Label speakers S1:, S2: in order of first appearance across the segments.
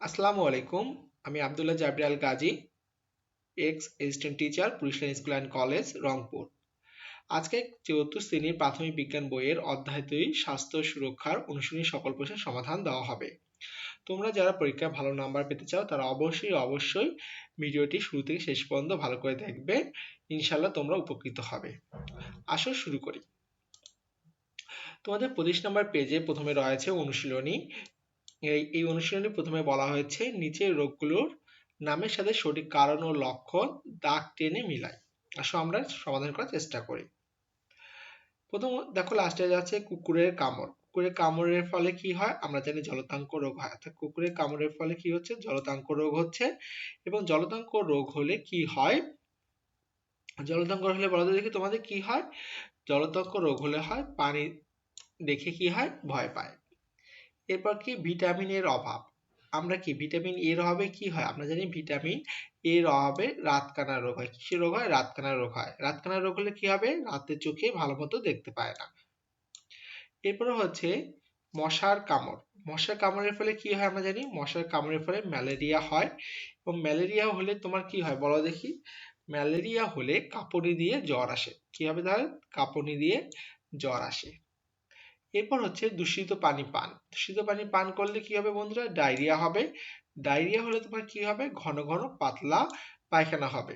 S1: আসসালামু আলাইকুম, আমি Abdullah Jabrial Gazi ex assistant teacher police school and college Rangpur. আজকে চতুর্থ শ্রেণির প্রাথমিক বিজ্ঞান বইয়ের অধ্যায় দুই স্বাস্থ্য সুরক্ষার অনুশীলনী সকল প্রশ্নের সমাধান দেওয়া হবে। তোমরা যারা পরীক্ষায় ভালো নাম্বার পেতে চাও, তারা অবশ্যই অবশ্যই ভিডিওটি শুরু থেকে শেষ পর্যন্ত ভালো করে দেখবে। ইনশাল্লাহ তোমরা উপকৃত হবে। আসো, শুরু করি। তোমাদের পঁচিশ নম্বর পেজে প্রথমে রয়েছে অনুশীলনী এই অনুশীলনী প্রথমে বলা হয়েছে নিচের রোগগুলোর নামের সাথে সঠিক কারণ ও লক্ষণ দাগ টেনে মিলাই আসো আমরা সমাধান করার চেষ্টা করি। প্রথম, দেখো লাস্টে যাচ্ছে কুকুরের কামড়। কুকুরের কামড়ের ফলে কি হয়? আমরা জানি জলতাঙ্ক রোগ হয়। অর্থাৎ কুকুরের কামড়ের ফলে কি হচ্ছে? জলতাঙ্ক রোগ হচ্ছে। এবং জলতাঙ্ক রোগ হলে কি হয়? জলতাঙ্ক হলে বলা দেখি তোমাদের কি হয়? জলতাঙ্ক রোগ হলে হয় পানি দেখে কি হয়? ভয় পায়। এরপর কি ভিটামিনের অভাব? আমরা কি ভিটামিন এর অভাবে কি হয়? আমরা জানি ভিটামিন এর অভাবে রাতকানা রোগ হয়। কিসের রোগ হয়? রাতকানা রোগ হয়। রাতকানা রোগ হলে কি হবে? রাতে চোখে ভালো মতো দেখতে পায় না। এরপরে হচ্ছে মশার কামড়। মশার কামড়ের ফলে কি হয় আমরা জানি? মশার কামড়ের ফলে ম্যালেরিয়া হয়। এবং ম্যালেরিয়া হলে তোমার কি হয়? বলো দেখি। ম্যালেরিয়া হলে কাঁপুনি দিয়ে জ্বর আসে। কি হবে তাহলে? দিয়ে জ্বর আসে। এরপর হচ্ছে দূষিত পানি পান। দূষিত পানি পান করলে কি হবে বন্ধুরা? ডায়রিয়া হবে। ডায়রিয়া হলে তোমার কি হবে? ঘন ঘন পাতলা পায়খানা হবে।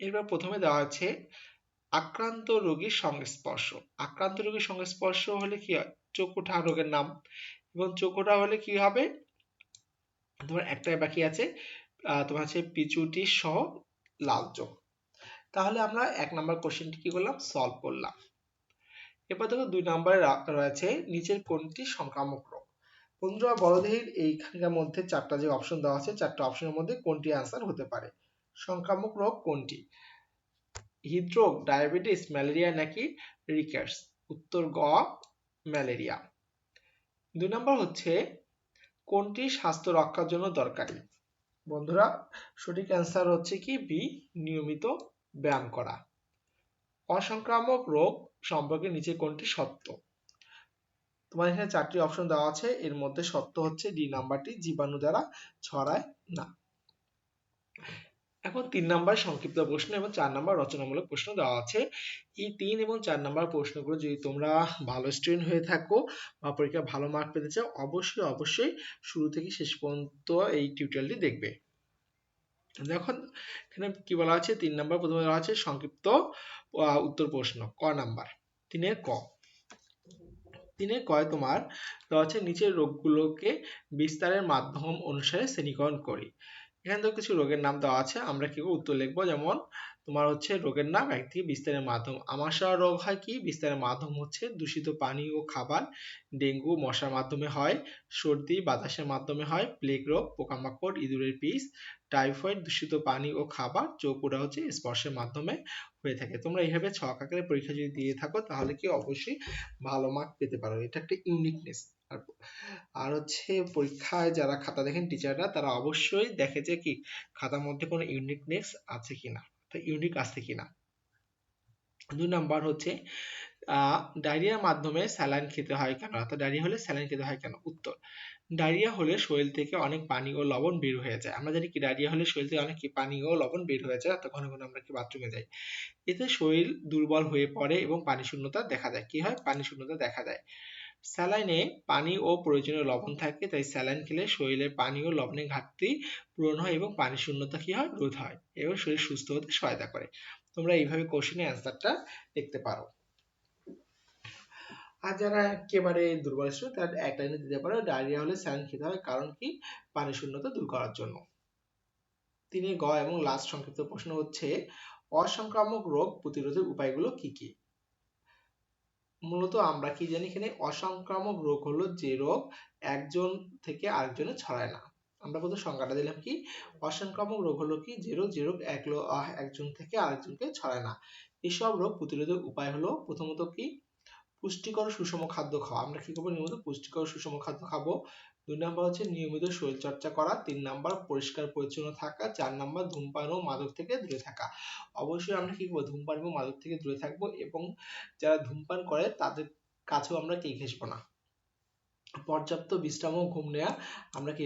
S1: এরপর প্রথমে দেওয়া আছে আক্রান্ত রোগীর সংস্পর্শ। আক্রান্ত রোগীর সংস্পর্শ হলে কি হয়? চোখোঠা রোগের নাম। এবং চোখোঠা হলে কি হবে? তোমার একটাই বাকি আছে তোমার হচ্ছে পিচুটি সহ লাল চোখ। তাহলে আমরা এক নম্বর কোশ্চেনটি কি করলাম? সলভ করলাম। এরপর দেখো দুই নম্বরে রয়েছে নিচের কোনটি সংক্রামক রোগ। বন্ধুরা বড়দেহের এইখানকার মধ্যে চারটা যে অপশন দেওয়া আছে, চারটা অপশনের মধ্যে কোনটি আনসার হতে পারে? সংক্রামক রোগ কোনটি? হৃদরোগ ডায়াবেটিস ম্যালেরিয়া নাকি রিকার্স উত্তর গ ম্যালেরিয়া দুই নম্বর হচ্ছে কোনটি স্বাস্থ্য রক্ষার জন্য দরকারি? বন্ধুরা, সঠিক অ্যান্সার হচ্ছে কি? বি, নিয়মিত ব্যায়াম করা। অসংক্রামক রোগ সম্পর্কে নিচে কোনটি সত্য। তোমার এখানে চারটি অপশন দেওয়া আছে। এর মধ্যে সত্য হচ্ছে ডি নাম্বারটি জীবাণু দ্বারা ছড়ায় না। এখন তিন নাম্বার সংক্ষিপ্ত প্রশ্ন এবং চার নাম্বার রচনামূলক প্রশ্ন দেওয়া আছে। এই তিন এবং চার নাম্বার প্রশ্নগুলো যদি তোমরা ভালো স্টুডেন্ট হয়ে থাকো বা পরীক্ষায় ভালো মার্ক পেতে চাও, অবশ্যই অবশ্যই শুরু থেকে শেষ পর্যন্ত এই টিউটোরিয়ালটি দেখবে। দেখো, এখানে কি বলা আছে তিন নাম্বার প্রথমে দেওয়া আছে সংক্ষিপ্ত উত্তর প্রশ্ন, ক নাম্বার তিনের ক। তিনের কয় তোমার? দেওয়া আছে নিচের রোগগুলোকে বিস্তারের মাধ্যম অনুসারে শ্রেণীকরণ করি। এখানে তো কিছু রোগের নাম দেওয়া আছে, আমরা কি উত্তর লিখব, যেমন তোমার হচ্ছে রোগের নাম এক থেকে বিস্তারের মাধ্যম। আমাশা রোগ হয় কি? বিস্তারের মাধ্যম হচ্ছে দূষিত পানি ও খাবার, ডেঙ্গু, মশার মাধ্যমে হয়, সর্দি, বাতাসের মাধ্যমে হয়, প্লেগ রোগ, পোকামাকড়, ইঁদুরের পিস টাইফয়েড দূষিত পানি ও খাবার চৌকুড়া হচ্ছে স্পর্শের মাধ্যমে হয়ে থাকে। তোমরা এইভাবে ছক আকারে পরীক্ষা যদি দিয়ে থাকো, তাহলে কি অবশ্যই ভালো মার্ক পেতে পারো। এটা একটা ইউনিকনেস আর হচ্ছে পরীক্ষায় যারা খাতা দেখেন টিচাররা তারা অবশ্যই দেখে যে কি খাতার মধ্যে কোনো ইউনিকনেস আছে কিনা ইউনিক আছে কিনা। দুই নাম্বার হচ্ছে ডায়রিয়ার মাধ্যমে স্যালাইন খেতে হয় কেন? অর্থাৎ ডায়রিয়া হলে স্যালাইন খেতে হয় কেন? উত্তর, ডায়রিয়া হলে শরীর থেকে অনেক পানি ও লবণ বের হয়ে যায়। আমরা জানি কি, ডায়রিয়া হলে শরীর থেকে অনেক পানি ও লবণ বের হয়ে যায়, অর্থাৎ ঘন ঘন আমরা কি বাথরুমে যাই। এতে শরীর দুর্বল হয়ে পড়ে এবং পানি শূন্যতা দেখা দেয়। কি হয়? পানি শূন্যতা দেখা দেয়। স্যালাইনে পানি ও প্রয়োজনীয় লবণ থাকে, তাই স্যালাইন খেলে শরীরে পানি ও লবণের ঘাটতি পূরণ হয় এবং পানি শূন্যতা কি হয়? রোধ হয় এবং শরীর সুস্থ হতে সহায়তা করে। তোমরা এইভাবে কোশ্চেনের অ্যান্সারটা দেখতে পারো। আর যারা একেবারে দুর্বল ছিল তারা এক লাইনে দিতে পারো, ডায়রিয়া হলে স্যালাইন খেতে হয়, কারণ কি? পানি শূন্যতা দূর করার জন্য। তিনি গ এবং লাস্ট সংক্ষিপ্ত প্রশ্ন হচ্ছে, অসংক্রামক রোগ প্রতিরোধের উপায়গুলো কি কি? মূলত আমরা কি জানি এখানে? অসংক্রামক রোগ হলো যে রোগ একজন থেকে আরেকজনে ছড়ায় না। আমরা প্রথম সংজ্ঞাটা দিলাম কি? অসংক্রামক রোগ হলো কি? যে রোগ যে রোগ একজন থেকে আরেকজনকে ছড়ায় না। এসব রোগ প্রতিরোধের উপায় হলো প্রথমত কি? পুষ্টিকর সুষম খাদ্য খাওয়া। আমরা কি করব? নিয়মিত পুষ্টিকর সুষম খাদ্য খাব। দুই নাম্বার হচ্ছে নিয়মিত শরীর চর্চা করা। তিন নাম্বার পরিষ্কার পরিচ্ছন্ন থাকা। চার নাম্বার ধূমপান ও মাদক থেকে দূরে থাকা। অবশ্যই আমরা কি করব? ধূমপান এবং মাদক থেকে দূরে থাকব এবং যারা ধূমপান করে তাদের কাছেও আমরা কি ঘেসবো না। পর্যাপ্ত বিশ্রাম ও ঘুম নেওয়া আমরা কি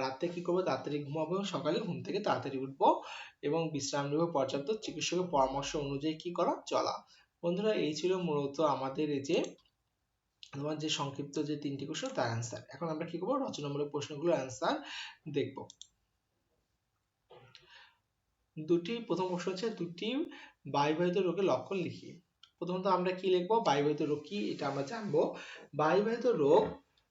S1: রাতে কি করব? তাড়াতাড়ি ঘুমাবো এবং সকালে ঘুম থেকে তাড়াতাড়ি উঠবো এবং বিশ্রাম নেব। পর্যাপ্ত চিকিৎসকের পরামর্শ অনুযায়ী কি করা? চলা। বন্ধুরা, এই ছিল মূলত আমাদের এই যে, তোমার যে সংক্ষিপ্ত যে তিনটি কোশ্চেন তার অ্যান্সার এখন আমরা কি করব? রচনামূলক প্রশ্নগুলোর অ্যান্সার দেখব। দুটি, প্রথম প্রশ্ন হচ্ছে, দুটি বায়ুবাহিত রোগের লক্ষণ লিখি। প্রথমত আমরা কি লিখব? বায়ুবাহিত রোগ কি? এটা আমরা জানব। বায়ুবাহিত রোগ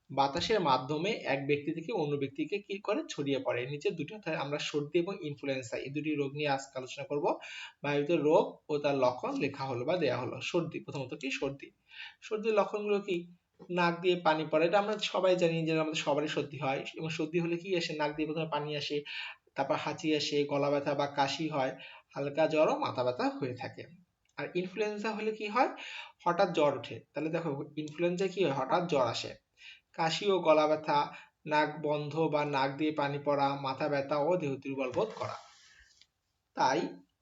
S1: বাতাসের মাধ্যমে এক ব্যক্তি থেকে অন্য ব্যক্তিকে কি করে ছড়িয়ে পড়ে? নিচে দুটি অর্থাৎ আমরা সর্দি এবং ইনফ্লুয়েঞ্জা এই দুটি রোগ নিয়ে আজকে আলোচনা করব। বায়ুতে রোগ ও তার লক্ষণ লেখা হলো বা দেয়া হলো। সর্দি, প্রথমত কি? সর্দি। সর্দির লক্ষণগুলো কি? নাক দিয়ে পানি পড়ে, এটা আমরা সবাই জানি যে আমাদের সবারই সর্দি হয়। এবং সর্দি হলে কি আসে? নাক দিয়ে প্রথমে পানি আসে, তারপর হাঁচি আসে, গলা ব্যথা বা কাশি হয়, হালকা জ্বর মাথা ব্যথা হয়ে থাকে। আর ইনফ্লুয়েঞ্জা হলে কি হয়? হঠাৎ জ্বর ওঠে। তাহলে দেখো ইনফ্লুয়েঞ্জা কি হয়? হঠাৎ জ্বর আসে। কাশি ও গলা ব্যথা, নাক বন্ধ বা নাক দিয়ে পানি পড়া, মাথা ব্যথা ও দেহ দুর্বল বোধ করা। তাই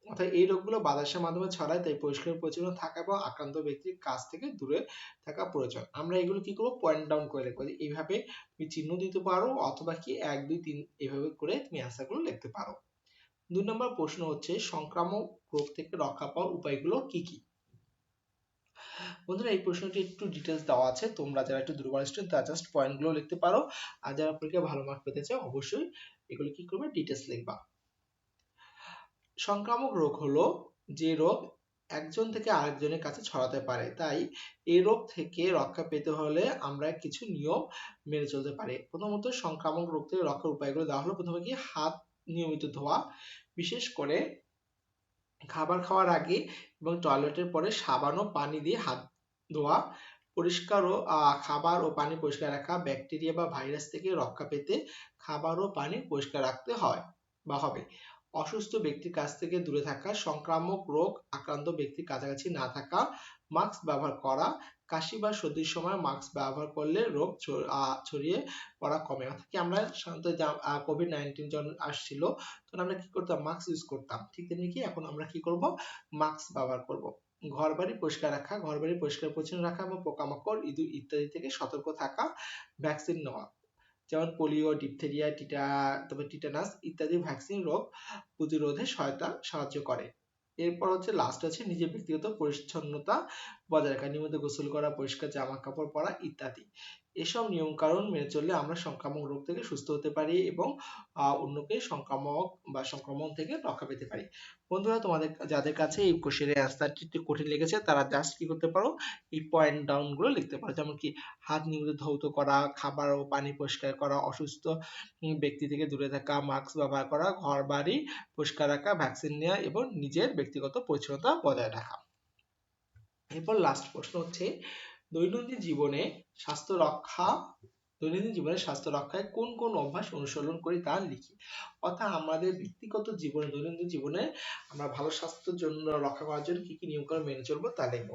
S1: অর্থাৎ এই রোগগুলো বাতাসের মাধ্যমে ছড়ায়, তাই পরিষ্কার পরিচ্ছন্ন থাকা এবং আক্রান্ত ব্যক্তির কাছ থেকে দূরে থাকা প্রয়োজন। আমরা এগুলো কি করব? পয়েন্ট ডাউন করে লিখব এইভাবে তুমি চিহ্ন দিতে পারো অথবা কি এক, দুই, তিন এভাবে করে তুমি অ্যান্সারগুলো লিখতে পারো। দুই নম্বর প্রশ্ন হচ্ছে, সংক্রামক রোগ থেকে রক্ষা পাওয়ার উপায়গুলো কি কি? বন্ধুরা, এই প্রশ্নটি একটু ডিটেলস দেওয়া আছে। তোমরা যারা একটু দুর্বল স্টুডেন্ট তারা জাস্ট পয়েন্টগুলো লিখতে পারো। আর যারা পরীক্ষায় ভালো মার্ক পেতে চাও, অবশ্যই এগুলো কি করবে? ডিটেলস লিখবা। সংক্রামক রোগ হলো যে রোগ একজন থেকে আরেকজনের কাছে ছড়াতে পারে। তাই এই রোগ থেকে রক্ষা পেতে হলে আমরা কিছু নিয়ম মেনে চলতে পারি। প্রথমত, সংক্রামক রোগ থেকে রক্ষার উপায়গুলো দেওয়া হলো। প্রথমে কি হাত নিয়মিত ধোয়া। বিশেষ করে খাবার খাওয়ার আগে এবং টয়লেটের পরে সাবান ও পানি দিয়ে হাত ধোয়া, পরিষ্কার ও খাবার ও পানি পরিষ্কার রাখা ব্যাকটেরিয়া বা ভাইরাস থেকে রক্ষা পেতে খাবার ও পানি পরিষ্কার রাখতে হয় বা হবে। অসুস্থ ব্যক্তির কাছ থেকে দূরে থাকা, সংক্রামক রোগ আক্রান্ত ব্যক্তির কাছাকাছি না থাকা মাস্ক ব্যবহার করা কাশি বা সর্দির সময় মাস্ক ব্যবহার করলে রোগ ছড়িয়ে পড়া কমে অর্থাৎ কি আমরা সাধারণত কোভিড নাইন্টিন যখন আসছিল, তখন আমরা কি করতাম? মাস্ক ইউজ করতাম। ঠিক তেমনি কি এখন আমরা কি করব? মাস্ক ব্যবহার করব। ঘর বাড়ি পরিষ্কার রাখা ঘর বাড়ি পরিষ্কার পরিচ্ছন্ন রাখা এবং পোকামাকড়, ইঁদুর ইত্যাদি থেকে সতর্ক থাকা ভ্যাকসিন নেওয়া। যেমন পোলিও ডিপথেরিয়া টিটা তবে টিটানাস ইত্যাদি ভ্যাকসিন রোগ প্রতিরোধে সহায়তা, সাহায্য করে। এরপর হচ্ছে লাস্ট আছে নিজের ব্যক্তিগত পরিচ্ছন্নতা বজায় রাখা, নিয়মিত গোসল করা, পরিষ্কার জামা কাপড় পরা ইত্যাদি। এসব নিয়ম কারণ মেনে চললে আমরা সংক্রামক রোগ থেকে সুস্থ হতে পারি এবং অন্যকে সংক্রামক বা সংক্রমণ থেকে রক্ষা পেতে পারি। বন্ধুরা, তোমাদের, যাদের কাছে এই কোশ্চেনের অ্যান্সারটি একটু কঠিন লেগেছে, তারা জাস্ট কি করতে পারো, এই পয়েন্ট ডাউনগুলো লিখতে পারো। যেমন কি, হাত নিয়মিত ধৌত করা, খাবার ও পানি পরিষ্কার করা, অসুস্থ ব্যক্তি থেকে দূরে থাকা মাস্ক ব্যবহার করা, ঘর বাড়ি পরিষ্কার রাখা ভ্যাকসিন নেওয়া এবং নিজের ব্যক্তিগত পরিচ্ছন্নতা বজায় রাখা। এরপর লাস্ট প্রশ্ন হচ্ছে দৈনন্দিন জীবনে স্বাস্থ্য রক্ষা, দৈনন্দিন জীবনে স্বাস্থ্য রক্ষায় কোন কোন অভ্যাস অনুসরণ করি তা লিখি। অর্থাৎ আমাদের ব্যক্তিগত জীবনে, দৈনন্দিন জীবনে আমরা ভালো স্বাস্থ্যের জন্য রক্ষা করার জন্য কি কি নিয়মকানুন মেনে চলবো তা লিখব।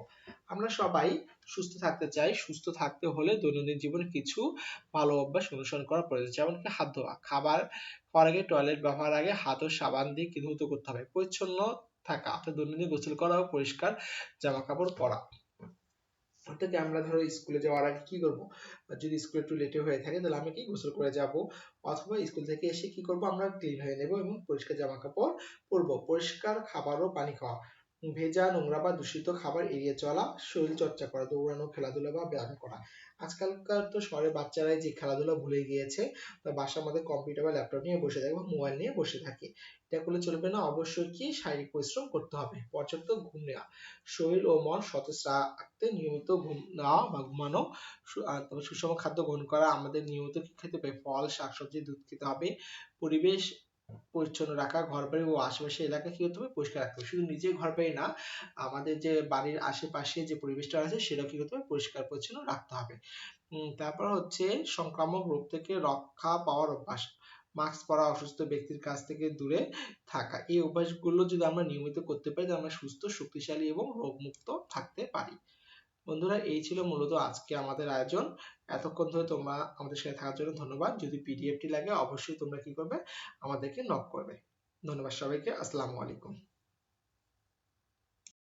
S1: আমরা সবাই সুস্থ থাকতে চাই। সুস্থ থাকতে হলে দৈনন্দিন জীবনে কিছু ভালো অভ্যাস অনুসরণ করা প্রয়োজন। যেমন কি হাত ধোয়া। খাবার খাওয়ার আগে, টয়লেট ব্যবহার আগে হাত ও সাবান দিয়ে কি ধৌত করতে হবে। পরিচ্ছন্ন থাকা। অর্থাৎ দৈনন্দিন গোসল করা ও পরিষ্কার জামা কাপড় পরা। অর্থাৎ আমরা ধরো স্কুলে যাওয়ার আগে কি করব? যদি স্কুলে একটু লেটে হয়ে থাকে, তাহলে আমি কি গোসল করে যাব? অথবা স্কুল থেকে এসে কি করব? আমরা ক্লিন হয়ে নেব এবং পরিষ্কার জামা কাপড় পরবো। পরিষ্কার খাবার ও পানি খাওয়া। ভেজা নোংরা বা দূষিত খাবার এড়িয়ে চলা, শরীর চর্চা করা, দৌড়ানো, খেলাধুলা বা ব্যায়াম করা। আজকালকার তো শহরের বাচ্চারাই যে খেলাধুলা ভুলে গিয়েছে বা বাসার মধ্যে কম্পিউটার বা ল্যাপটপ নিয়ে বসে থাকে বা মোবাইল নিয়ে বসে থাকে। এটা করলে চলবে না, অবশ্যই কি শারীরিক পরিশ্রম করতে হবে, পর্যাপ্ত ঘুম নেওয়া। শরীর ও মন সতেজ রাখতে নিয়মিত ঘুম নেওয়া বা ঘুমানো সুষম খাদ্য গ্রহণ করা আমাদের নিয়মিত খেতে হবে ফল, শাকসবজি, দুধ খেতে হবে। পরিবেশ পরিচ্ছন্ন রাখা ঘর বাড়ি ও আশেপাশে এলাকা কি হবে পরিষ্কার রাখতে হবে। শুধু নিজের ঘর বাড়ি না, আমাদের যে বাড়ির আশেপাশে যে পরিবেশটা আছে সেটা কি হবে পরিষ্কার, পরিচ্ছন্ন রাখতে হবে। তারপর হচ্ছে সংক্রামক রোগ থেকে রক্ষা পাওয়ার অভ্যাস। মাস্ক পরা অসুস্থ ব্যক্তির কাছ থেকে দূরে থাকা। এই অভ্যাসগুলো যদি আমরা নিয়মিত করতে পারি, তাহলে আমরা সুস্থ, শক্তিশালী এবং রোগমুক্ত থাকতে পারি। বন্ধুরা, এই ছিল মূলত আজকে আমাদের আয়োজন। এতক্ষণ ধরে তোমরা আমাদের সাথে থাকার জন্য ধন্যবাদ। যদি পিডিএফটি লাগে, অবশ্যই তোমরা কি করবে? আমাদেরকে নক করবে। ধন্যবাদ সবাইকে। আসসালামু আলাইকুম।